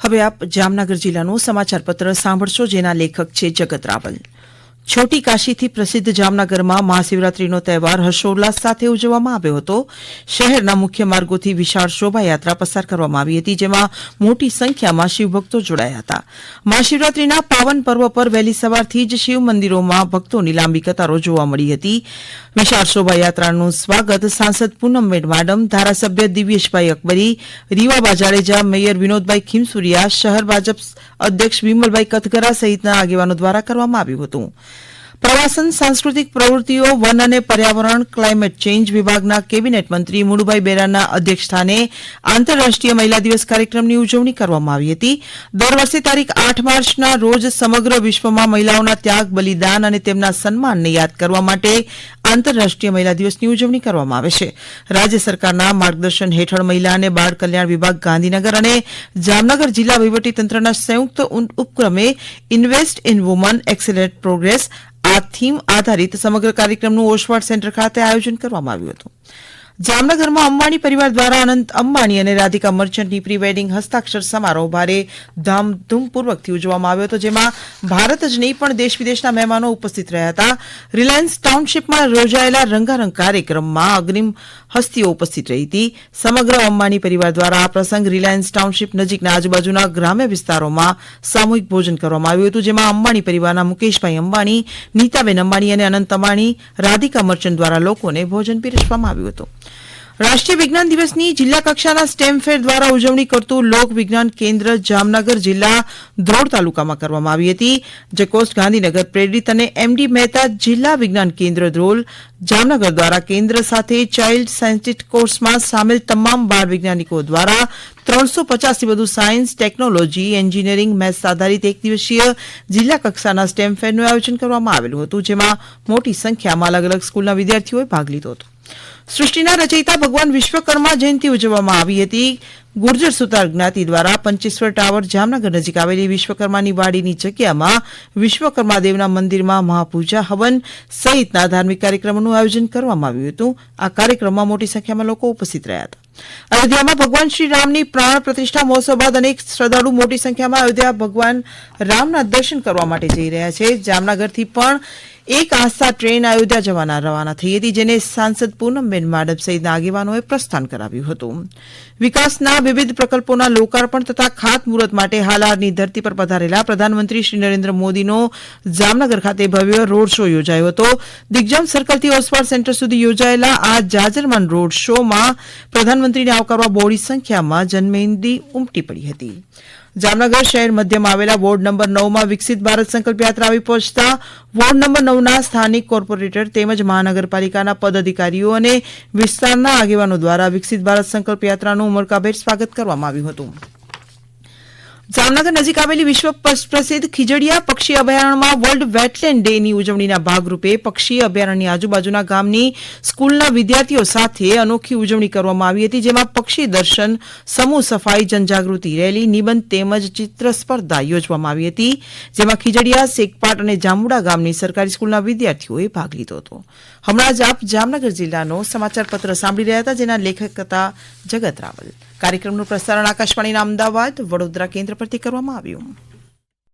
હવે આપ જામનગર જિલ્લાનું સમાચાર પત્ર સાંભળશો જેના લેખક છે જગત રાવલ. છોટી કાશીથી પ્રસિદ્ધ જામનગરમાં મહાશિવરાત્રીનો તહેવાર હર્ષોલ્લાસ સાથે ઉજવવામાં આવ્યો હતો. શહેરના મુખ્ય માર્ગોથી વિશાળ શોભાયાત્રા પસાર કરવામાં આવી હતી, જેમાં મોટી સંખ્યામાં શિવભક્તો જોડાયા હતા. મહાશિવરાત્રીના પાવન પર્વ પર વહેલી સવારથી જ શિવ મંદિરોમાં ભક્તોની લાંબી કતારો જોવા મળી હતી. વિશાળ શોભાયાત્રાનું સ્વાગત સાંસદ પૂનમબેન માડમ, ધારાસભ્ય દિવ્યેશભાઈ અકબરી રીવાબા જાડેજા મેયર વિનોદભાઈ ખીમસુરિયા, શહેર ભાજપ અધ્યક્ષ વિમલભાઈ કથગરા સહિતના આગેવાનો દ્વારા કરવામાં આવ્યું હતું. પ્રવાસન, સાંસ્કૃતિક પ્રવૃત્તિઓ, વન અને પર્યાવરણ, ક્લાઇમેટ ચેન્જ વિભાગના કેબિનેટ મંત્રી મુળુભાઈ બેરાના અધ્યક્ષસ્થાને આંતરરાષ્ટ્રીય મહિલા દિવસ કાર્યક્રમની ઉજવણી કરવામાં આવી હતી. દર વર્ષે તારીખ આઠ માર્ચના રોજ સમગ્ર વિશ્વમાં મહિલાઓના ત્યાગ, બલિદાન અને તેમના સન્માનને યાદ કરવા માટે આંતરરાષ્ટ્રીય મહિલા દિવસની ઉજવણી કરવામાં આવે છે. રાજ્ય સરકારના માર્ગદર્શન હેઠળ મહિલા અને બાળ કલ્યાણ વિભાગ ગાંધીનગર અને જામનગર જિલ્લા વહીવટીતંત્રના સંયુક્ત ઉપક્રમે invest in woman accelerate progress આ થીમ આધારિત સમગ્ર કાર્યક્રમનું ઓશવાડ સેન્ટર ખાતે આયોજન કરવામાં આવ્યું હતું. જામનગરમાં અંબાણી પરિવાર દ્વારા અનંત અંબાણી અને રાધિકા મર્ચન્ટની પ્રી વેડિંગ હસ્તાક્ષર સમારોહ ભારે ધામધૂમપૂર્વકથી ઉજવવામાં આવ્યો હતો, જેમાં ભારત જ નહીં પણ દેશ વિદેશના મહેમાનો ઉપસ્થિત રહ્યા હતા. રિલાયન્સ ટાઉનશીપમાં યોજાયેલા રંગારંગ કાર્યક્રમમાં અગ્રિમ હસ્તીઓ ઉપસ્થિત રહી હતી. સમગ્ર અંબાણી પરિવાર દ્વારા આ પ્રસંગ રિલાયન્સ ટાઉનશીપ નજીકના આજુબાજુના ગ્રામ્ય વિસ્તારોમાં સામૂહિક ભોજન કરવામાં આવ્યું હતું, જેમાં અંબાણી પરિવારના મુકેશભાઈ અંબાણી, નીતાબેન અંબાણી અને અનંત અંબાણી, રાધિકા મર્ચન્ટ દ્વારા લોકોને ભોજન પીરસવામાં આવ્યું હતું. રાષ્ટ્રીય વિજ્ઞાન દિવસની જિલ્લા કક્ષાના સ્ટેમ ફેર દ્વારા ઉજવણી કરતું લોક વિજ્ઞાન કેન્દ્ર જામનગર જિલ્લા ધ્રોળ તાલુકામાં કરવામાં આવી હતી, જે કોસ્ટ ગાંધીનગર પ્રેરિત અને એમડી મહેતા જિલ્લા વિજ્ઞાન કેન્દ્ર ધ્રોલ જામનગર દ્વારા કેન્દ્ર સાથે ચાઇલ્ડ સાયન્ટિસ્ટ કોર્સમાં સામેલ તમામ બાળ વૈજ્ઞાનિકો દ્વારા ત્રણસો પચાસથી વધુ સાયન્સ, ટેકનોલોજી, એન્જિનિયરિંગ, મેથ્સ આધારિત એક દિવસીય જિલ્લા કક્ષાના સ્ટેમ ફેરનું આયોજન કરવામાં આવેલું હતું, જેમાં મોટી સંખ્યામાં અલગ અલગ સ્કૂલના વિદ્યાર્થીઓએ ભાગ લીધો હતો. સૃષ્ટિના રચયિતા ભગવાન વિશ્વકર્મા જયંતિ ઉજવવામાં આવી હતી. ગુર્જર સુતાર જ્ઞાતિ દ્વારા પંચેશ્વર ટાવર જામનગર નજીક આવેલી વિશ્વકર્માની વાડીની જગ્યામાં વિશ્વકર્મા દેવના મંદિરમાં મહાપૂજા હવન સહિતના ધાર્મિક કાર્યક્રમોનું આયોજન કરવામાં આવ્યું હતું. આ કાર્યક્રમમાં મોટી સંખ્યામાં લોકો ઉપસ્થિત રહ્યા હતા. અયોધ્યામાં ભગવાન શ્રી રામની પ્રાણ પ્રતિષ્ઠા મહોત્સવ બાદ અનેક શ્રદ્ધાળુ મોટી સંખ્યામાં અયોધ્યા ભગવાન રામના દર્શન કરવા માટે જઈ રહ્યા છે. જામનગરથી પણ એક આસ્થા ટ્રેન અયોધ્યા જવાના રવાના થઈ હતી, જેને સાંસદ માડમ સહિતના આગેવાનોએ પ્રસ્થાન કરાવ્યું હતું. વિકાસના વિવિધ પ્રકલ્પોના લોકાર્પણ તથા ખાતમુહૂર્ત માટે હાલારની ધરતી પર પધારેલા પ્રધાનમંત્રી શ્રી નરેન્દ્ર મોદીનો જામનગર ખાતે ભવ્ય રોડ શો યોજાયો હતો. દિગ્જામ સર્કલથી ઓસવાડ સેન્ટર સુધી યોજાયેલા આ જાજરમાન રોડ શોમાં પ્રધાનમંત્રીને આવકારવા બહોળી સંખ્યામાં જનમેદની ઉમટી પડી હતી. જામનગર શહેર મધ્યમાં આવેલા વોર્ડ નંબર નવમાં વિકસિત ભારત સંકલ્પ યાત્રા આવી પહોંચતા વોર્ડ નંબર નવના સ્થાનિક કોર્પોરેટર તેમજ મહાનગરપાલિકાના પદાધિકારીઓ અને વિસ્તારના આગેવાનો દ્વારા વિકસિત ભારત સંકલ્પ યાત્રાનું ઉમળકાભેર સ્વાગત કરવામાં આવ્યું હતું. જામનગર નજીક આવેલી વિશ્વ પ્રસિદ્ધ ખીજડીયા પક્ષી અભયારણ્યમાં વર્લ્ડ વેટલેન્ડ ડેની ઉજવણીના ભાગરૂપે પક્ષી અભયારણ્યની આજુબાજુના ગામની સ્કૂલના વિદ્યાર્થીઓ સાથે અનોખી ઉજવણી કરવામાં આવી હતી, જેમાં પક્ષી દર્શન, સમૂહ સફાઈ, જનજાગૃતિ રેલી, નિબંધ તેમજ ચિત્ર સ્પર્ધા યોજવામાં આવી હતી, જેમાં ખીજડીયા, શેખપાટ અને જામુડા ગામની સરકારી સ્કૂલના વિદ્યાર્થીઓએ ભાગ લીધો હતો. હમણાં જ આપ જામનગર જિલ્લાનો સમાચાર પત્ર સાંભળી રહ્યા હતા, જેના લેખક હતા જગત રાવલ. કાર્યક્રમનું પ્રસારણ આકાશવાણીના અમદાવાદ, વડોદરા કેન્દ્ર પરથી કરવામાં આવ્યું